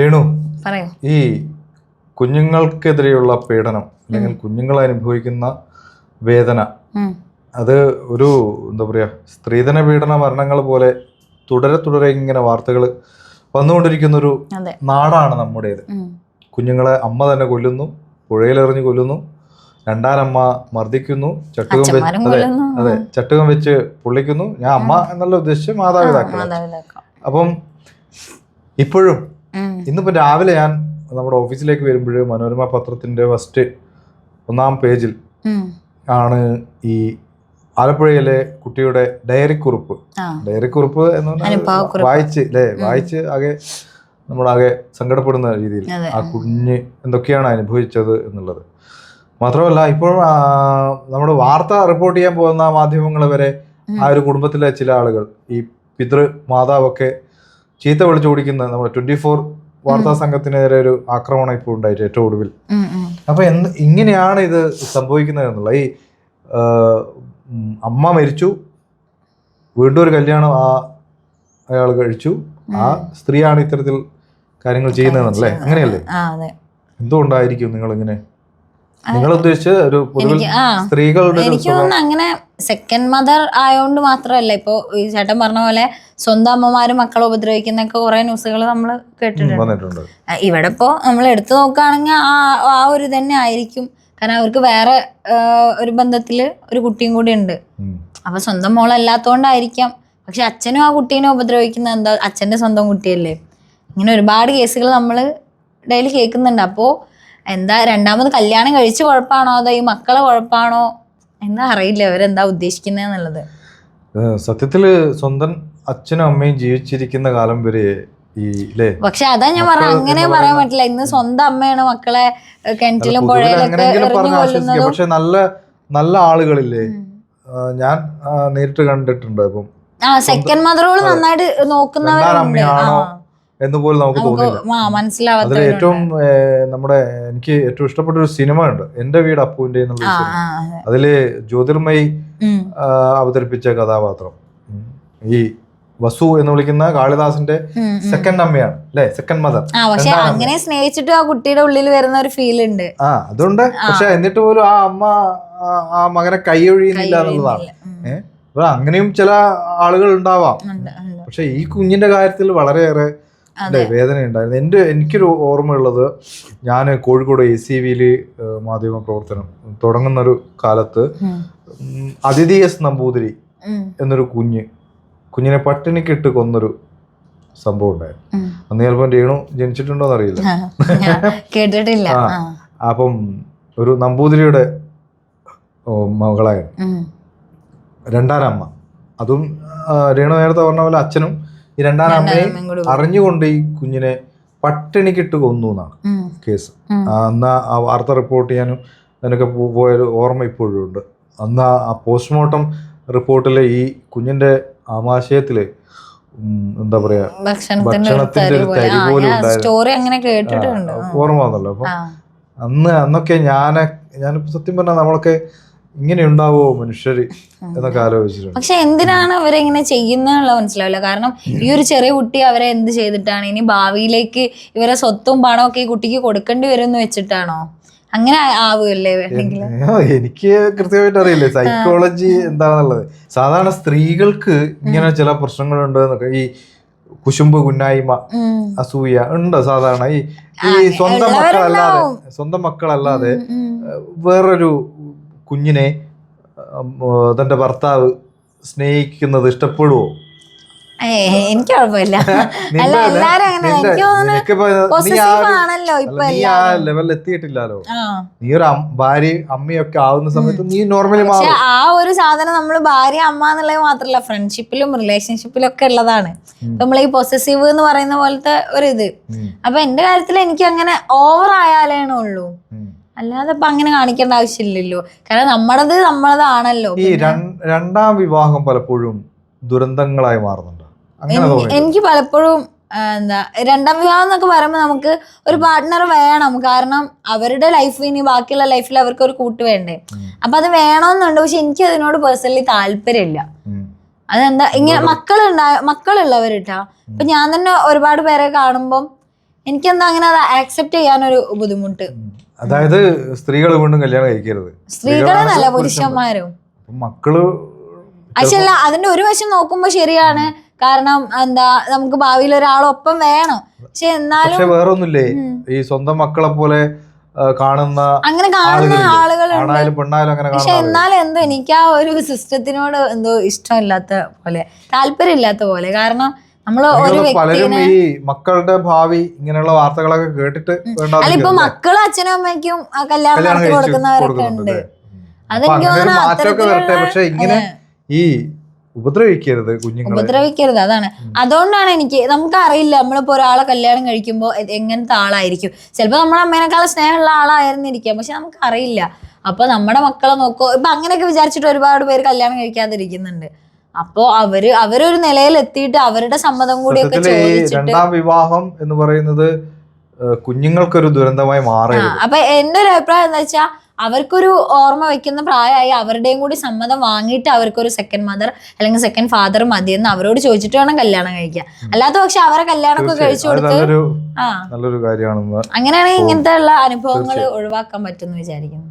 രേണു പറയൂ. ഈ കുഞ്ഞുങ്ങൾക്കെതിരെയുള്ള പീഡനം അല്ലെങ്കിൽ കുഞ്ഞുങ്ങൾ അനുഭവിക്കുന്ന വേദന അത് ഒരു എന്താ പറയുക സ്ത്രീധന പീഡന മരണങ്ങൾ പോലെ തുടരെ തുടരെ ഇങ്ങനെ വാർത്തകൾ വന്നുകൊണ്ടിരിക്കുന്ന ഒരു നാടാണ് നമ്മുടേത്. കുഞ്ഞുങ്ങളെ അമ്മ തന്നെ കൊല്ലുന്നു പുഴയിലെറിഞ്ഞ് കൊല്ലുന്നു രണ്ടാനമ്മ മർദ്ദിക്കുന്നു ചട്ടുകം വെച്ച് അതെ അതെ ചട്ടുകം വെച്ച് പൊള്ളിക്കുന്നു. ഞാൻ അമ്മ എന്നുള്ള ഉദ്ദേശിച്ച് മാതാപിതാക്കൾ. അപ്പം ഇപ്പോഴും ഉം. ഇന്നിപ്പോൾ രാവിലെ ഞാൻ നമ്മുടെ ഓഫീസിലേക്ക് വരുമ്പോൾ മനോരമ പത്രത്തിന്റെ ഫസ്റ്റ് ഒന്നാം പേജിൽ ആണ് ഈ ആലപ്പുഴയിലെ കുട്ടിയുടെ ഡയറി കുറിപ്പ്. ഡയറി കുറിപ്പ് എന്ന് പറഞ്ഞാൽ. വായിച്ച് അല്ലേ? വായിച്ച് ആകെ നമ്മളാകെ സങ്കടപ്പെടുന്ന രീതിയിൽ ആ കുഞ്ഞ് എന്തൊക്കെയാണ് അനുഭവിച്ചത് എന്നുള്ളത്. മാത്രമല്ല ഇപ്പോൾ നമ്മൾ നമ്മുടെ വാർത്ത റിപ്പോർട്ട് ചെയ്യാൻ പോകുന്ന മാധ്യമങ്ങൾ വരെ ആ ഒരു കുടുംബത്തിലെ ചില ആളുകൾ ഈ പിതൃ മാതാവൊക്കെ ചീത്ത വിളിച്ചു ഓടിക്കുന്ന നമ്മുടെ ട്വന്റി ഫോർ വാർത്താ സംഘത്തിനെതിരെ ഒരു ആക്രമണം ഇപ്പോൾ ഉണ്ടായിട്ട് ഏറ്റവും ഒടുവിൽ. അപ്പൊ എന്ന് ഇങ്ങനെയാണ് ഇത് സംഭവിക്കുന്നത് എന്നുള്ള ഈ അമ്മ മരിച്ചു വീണ്ടും ഒരു കല്യാണം ആ അയാൾ കഴിച്ചു ആ സ്ത്രീയാണ് ഇത്തരത്തിൽ കാര്യങ്ങൾ ചെയ്യുന്നതെന്നല്ലേ? അങ്ങനെയല്ലേ? എന്തുകൊണ്ടായിരിക്കും നിങ്ങൾ ഇങ്ങനെ നിങ്ങൾ ഒരു എനിക്ക് സ്ത്രീകളുടെ എനിക്ക് തോന്നുന്നു അങ്ങനെ സെക്കൻഡ് മദർ ആയതുകൊണ്ട് മാത്രമല്ല. ഇപ്പൊ ഈ ചേട്ടൻ പറഞ്ഞ പോലെ സ്വന്തം അമ്മമാരും മക്കളെ ഉപദ്രവിക്കുന്നൊക്കെ കുറെ ന്യൂസുകൾ നമ്മൾ കേട്ടിട്ടുണ്ട്. ഇവിടെ ഇപ്പോ നമ്മൾ എടുത്തു നോക്കുകയാണെങ്കിൽ ആ ആ ഒരു തന്നെ ആയിരിക്കും. കാരണം അവർക്ക് വേറെ ഒരു ബന്ധത്തിൽ ഒരു കുട്ടിയും കൂടി ഉണ്ട്. അപ്പൊ സ്വന്തം മോളല്ലാത്തോണ്ടായിരിക്കാം. പക്ഷെ അച്ഛനും ആ കുട്ടീനെ ഉപദ്രവിക്കുന്ന എന്താ? അച്ഛന്റെ സ്വന്തം കുട്ടിയല്ലേ? ഇങ്ങനെ ഒരുപാട് കേസുകൾ നമ്മൾ ഡെയിലി കേൾക്കുന്നുണ്ട്. അപ്പോൾ എന്താ രണ്ടാമത് കല്യാണം കഴിച്ച് കുഴപ്പമാണോ അതോ ഈ മക്കളെ കുഴപ്പമാണോ എന്താ അറിയില്ല. അവരെന്താ ഉദ്ദേശിക്കുന്നത് എന്നുള്ളത്. ഏഹ് സത്യത്തിൽ സ്വന്തം അച്ഛനും അമ്മയും ജീവിച്ചിരിക്കുന്ന കാലം വരെ പക്ഷെ അതാ ഞാൻ പറഞ്ഞ. അങ്ങനെ പറയാൻ പറ്റില്ല. ഇന്ന് സ്വന്തം അമ്മയാണ് മക്കളെ കിണറ്റിലും പുഴയിലൊക്കെ പക്ഷെ നല്ല നല്ല ആളുകളില്ലേ? ഞാൻ നേരിട്ട് കണ്ടിട്ടുണ്ട് അപ്പം. ആ സെക്കൻഡ് മദറുകൾ നന്നായിട്ട് നോക്കുന്നവരാണ്. എന്ന് പോലും നമുക്ക് തോന്നിയില്ല. അതിൽ ഏറ്റവും നമ്മുടെ എനിക്ക് ഏറ്റവും ഇഷ്ടപ്പെട്ട ഒരു സിനിമ ഉണ്ട് എന്റെ വീട് അപ്പുവിന്റെ എന്നുള്ള അതിൽ ജ്യോതിർമയി അവതരിപ്പിച്ച കഥാപാത്രം. ഈ വസു എന്ന് വിളിക്കുന്ന കാളിദാസിന്റെ. സെക്കൻഡ് അമ്മയാണ് അല്ലെ? സെക്കൻഡ് മദർ പക്ഷെ അങ്ങനെ സ്നേഹിച്ചിട്ട് ആ കുട്ടിയുടെ ഉള്ളിൽ വരുന്ന ഒരു ഫീൽ ഉണ്ട്. ആ അതുകൊണ്ട് പക്ഷെ എന്നിട്ട് പോലും ആ അമ്മ ആ- മകനെ കൈയൊഴിയുന്നില്ല എന്നുള്ളതാണ്. ഏഹ് അങ്ങനെയും ചില ആളുകൾ ഉണ്ടാവാം. ഉണ്ട്, ഉണ്ട്. പക്ഷെ ഈ കുഞ്ഞിന്റെ കാര്യത്തിൽ വളരെയേറെ അതെ. വേദന ഉണ്ടായിരുന്നു എന്റെ എനിക്കൊരു ഓർമ്മയുള്ളത് ഞാൻ കോഴിക്കോട് എ സി വിയിൽ മാധ്യമ പ്രവർത്തനം തുടങ്ങുന്ന ഒരു കാലത്ത് അതിഥി എസ് നമ്പൂതിരി എന്നൊരു കുഞ്ഞ് കുഞ്ഞിനെ പട്ടിണിക്കിട്ട് കൊന്നൊരു സംഭവം ഉണ്ടായിരുന്നു. അന്ന് ചിലപ്പോൾ രേണു ജനിച്ചിട്ടുണ്ടോ എന്നറിയില്ല കേട്ടിട്ടില്ല. അപ്പം ഒരു നമ്പൂതിരിയുടെ മകളായിരുന്നു. രണ്ടാരമ്മ. രണ്ടാനമ്മ അതും രേണു നേരത്തെ പറഞ്ഞ പോലെ അച്ഛനും ഈ രണ്ടാനമ്മയും അമ്മയെ അറിഞ്ഞുകൊണ്ട് ഈ കുഞ്ഞിനെ പട്ടിണിക്കിട്ട് കൊന്നു എന്നാണ് കേസ്. അന്ന് ആ വാർത്ത റിപ്പോർട്ട് ചെയ്യാനും അതിനൊക്കെ പോയൊരു ഓർമ്മ ഇപ്പോഴും ഉണ്ട്. അന്ന് ആ- പോസ്റ്റ്മോർട്ടം റിപ്പോർട്ടിലെ ഈ കുഞ്ഞിന്റെ ആമാശയത്തിൽ എന്താ പറയാ ഭക്ഷണത്തിന്റെ ഒരു തരി പോലെ. ഓർമ്മ വന്നല്ലോ. അപ്പൊ അന്ന് അന്നൊക്കെ ഞാൻ ഞാനിപ്പോ സത്യം പറഞ്ഞാൽ നമ്മളൊക്കെ ഇങ്ങനെ ഉണ്ടാവോ മനുഷ്യര് എന്നൊക്കെ ആലോചിച്ചിട്ടുണ്ട്. പക്ഷെ എന്തിനാണ് അവരെങ്ങനെ ചെയ്യുന്നുള്ള മനസ്സിലാവില്ല. കാരണം ഈ ഒരു ചെറിയ കുട്ടി അവരെ എന്ത് ചെയ്തിട്ടാണ്? ഇനി ഭാവിയിലേക്ക് ഇവരെ സ്വത്തും പണം ഒക്കെ ഈ കുട്ടിക്ക് കൊടുക്കേണ്ടി വരും എന്ന് വെച്ചിട്ടാണോ? അങ്ങനെ ആവുമല്ലേ വേണമെങ്കിൽ എനിക്ക് കൃത്യമായിട്ട് അറിയില്ലേ. സൈക്കോളജി എന്താണെന്നുള്ളത്. സാധാരണ സ്ത്രീകൾക്ക് ഇങ്ങനെ ചില പ്രശ്നങ്ങളുണ്ട് എന്നൊക്കെ. ഈ കുശുമ്പ് കുന്നായ്മ അസൂയ ഉണ്ട് സാധാരണ. ഈ ഈ സ്വന്തം മക്കളല്ലാതെ സ്വന്തം മക്കളല്ലാതെ വേറൊരു കുഞ്ഞിനെ തന്റെ ഭർത്താവ് സ്നേഹിക്കുന്നത് ഇഷ്ടപ്പെടുവോ? എനിക്ക് കുഴപ്പമില്ല. അല്ല എല്ലാരും അങ്ങനെ നീ ആ ലെവലിൽ എത്തിയിട്ടില്ലല്ലോ. നീ ഒരു ഭാര്യ അമ്മയൊക്കെ ആവുന്ന സമയത്ത് നീ നോർമലി ആ ഒരു സാധനം നമ്മൾ ഭാര്യ അമ്മ എന്നുള്ളത് മാത്രല്ല ഫ്രണ്ട്ഷിപ്പിലും റിലേഷൻഷിപ്പിലും ഒക്കെ ഉള്ളതാണ്. നമ്മൾ ഈ പൊസസീവ് എന്ന് പറയുന്ന പോലത്തെ ഒരു ഇത്. അപ്പൊ എന്റെ കാര്യത്തിൽ എനിക്ക് അങ്ങനെ ഓവർ ആയാലേ ഉള്ളൂ. അല്ലാതെ ഇപ്പൊ അങ്ങനെ കാണിക്കേണ്ട ആവശ്യമില്ലല്ലോ. കാരണം നമ്മളത് നമ്മളതാണല്ലോ. ഈ രണ്ടാം വിവാഹം പലപ്പോഴും ദുരന്തങ്ങളായി മാറുന്നുണ്ട്. എനിക്ക് പലപ്പോഴും എന്താ രണ്ടാം വിവാഹം എന്നൊക്കെ പറയുമ്പോൾ നമുക്ക് ഒരു പാർട്ട്ണർ വേണം. കാരണം അവരുടെ ലൈഫ് ഇനി ബാക്കിയുള്ള ലൈഫിൽ അവർക്ക് ഒരു കൂട്ട് വേണ്ടേ. അപ്പൊ അത് വേണമെന്നുണ്ട് പക്ഷെ എനിക്ക് അതിനോട് പേഴ്സണലി താല്പര്യമില്ല. അതെന്താ ഇങ്ങനെ മക്കളുണ്ടായ മക്കളുള്ളവരിട്ടാ. ഇപ്പൊ ഞാൻ തന്നെ ഒരുപാട് പേരെ കാണുമ്പം എനിക്കെന്താ അങ്ങനെ അത് ആക്സെപ്റ്റ് ചെയ്യാനൊരു ബുദ്ധിമുട്ട്. അതായത് സ്ത്രീകൾ വീണ്ടും കല്യാണം കഴിക്കരുത്. സ്ത്രീകളെന്നല്ല പുരുഷന്മാരും. മക്കൾ പക്ഷെ അതിന്റെ ഒരു വശം നോക്കുമ്പോ ശരിയാണ്. കാരണം എന്താ നമുക്ക് ഭാവിയിൽ ഒരാളൊപ്പം വേണം. പക്ഷെ എന്നാലും പക്ഷെ വേറൊന്നുമില്ലേ? ഈ സ്വന്തം മക്കളെ പോലെ കാണുന്ന അങ്ങനെ കാണുന്ന? ആളുകളുണ്ട്. പക്ഷെ എന്നാലും എന്തോ എനിക്ക് ആ ഒരു സിസ്റ്റത്തിനോട് എന്തോ ഇഷ്ടമില്ലാത്ത പോലെ താല്പര്യം ഇല്ലാത്ത പോലെ. കാരണം പലരും ഈ മക്കളുടെ ഭാവി ഇങ്ങനെയുള്ള വാർത്തകളൊക്കെ കേട്ടിട്ട് അല്ല? ഇപ്പൊ മക്കളും അച്ഛനും അമ്മയ്ക്കും കല്യാണം നടത്തി കൊടുക്കുന്നവരൊക്കെ ഉണ്ട്. അതെനിക്ക് തോന്നുന്നു പക്ഷെ ഇങ്ങനെ ഈ ഉപദ്രവിക്കരുത് കുഞ്ഞുങ്ങളെ. ഉപദ്രവിക്കരുത് അതാണ്. അതുകൊണ്ടാണ് എനിക്ക് നമുക്ക് അറിയില്ല നമ്മളിപ്പോ ഒരാളെ കല്യാണം കഴിക്കുമ്പോൾ എങ്ങനത്തെ ആളായിരിക്കും. ചിലപ്പോൾ നമ്മളെ അമ്മേനേക്കാളും സ്നേഹമുള്ള ആളായിരുന്നിരിക്കാം പക്ഷെ നമുക്ക് അറിയില്ല അപ്പൊ നമ്മുടെ മക്കളെ നോക്കോ. ഇപ്പൊ അങ്ങനെയൊക്കെ വിചാരിച്ചിട്ട് ഒരുപാട് പേര് കല്യാണം കഴിക്കാതിരിക്കുന്നുണ്ട്. അപ്പോ അവർ അവരൊരു നിലയിൽ എത്തിയിട്ട് അവരുടെ സമ്മതം കൂടി ചോദിച്ചിട്ട് രണ്ടാം വിവാഹം എന്ന് പറയുന്നത് കുഞ്ഞുങ്ങൾക്കൊരു ദുരന്തമായി മാറി അപ്പൊ എന്റെ ഒരു അഭിപ്രായം എന്താ വെച്ചാൽ അവർക്കൊരു ഓർമ്മ വെക്കുന്ന പ്രായമായി അവരുടെയും കൂടി സമ്മതം വാങ്ങിയിട്ട് അവർക്കൊരു സെക്കൻഡ് മദർ അല്ലെങ്കിൽ സെക്കൻഡ് ഫാദർ മതിയെന്ന് അവരോട് ചോദിച്ചിട്ട് വേണം കല്യാണം കഴിക്കുക അല്ലാത്ത പക്ഷെ അവരെ കല്യാണമൊക്കെ കഴിച്ചു കൊടുത്ത് ആ. അങ്ങനെയാണെങ്കിൽ ഇങ്ങനത്തെ ഉള്ള അനുഭവങ്ങൾ ഒഴിവാക്കാൻ പറ്റുമെന്ന് വിചാരിക്കുന്നു.